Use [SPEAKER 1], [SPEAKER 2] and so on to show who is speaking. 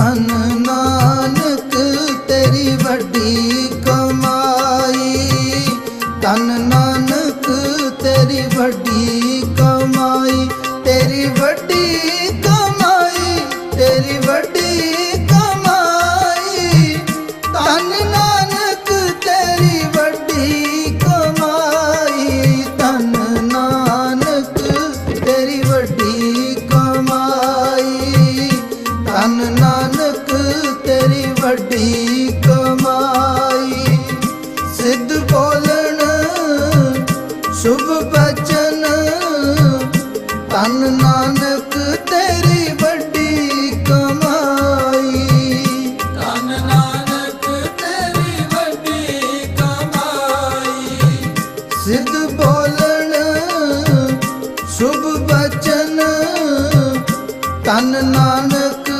[SPEAKER 1] ਧਨ ਨਾਨਕ, ਤੇਰੀ ਵੱਡੀ ਕਮਾਈ। ਧਨ ਨਾਨਕ, ਤੇਰੀ ਵੱਡੀ ਕਮਾਈ, ਤੇਰੀ ਵੱਡੀ ਕਮਾਈ, ਤੇਰੀ ਵੱਡੀ ਕਮਾਈ। ਧਨ ਨਾਨਕ, ਤੇਰੀ ਵੱਡੀ ਕਮਾਈ। ਧਨ ਨਾਨਕ, ਤੇਰੀ ਵੱਡੀ ਕਮਾਈ। ਨਾਨਕ ਤੇਰੀ ਵੱਡੀ ਕਮਾਈ। ਸਿੱਧ ਬੋਲਣ ਸੁਭ ਬਚਨ। ਤਨ ਨਾਨਕ ਤੇਰੀ ਵੱਡੀ ਕਮਾਈ। ਤਨ ਨਾਨਕ ਤੇਰੀ ਵੱਡੀ ਕਮਾਈ। ਸਿੱਧ ਬੋਲਣ ਸੁਭ ਬਚਨ। ਤਨ ਨਾਨਕ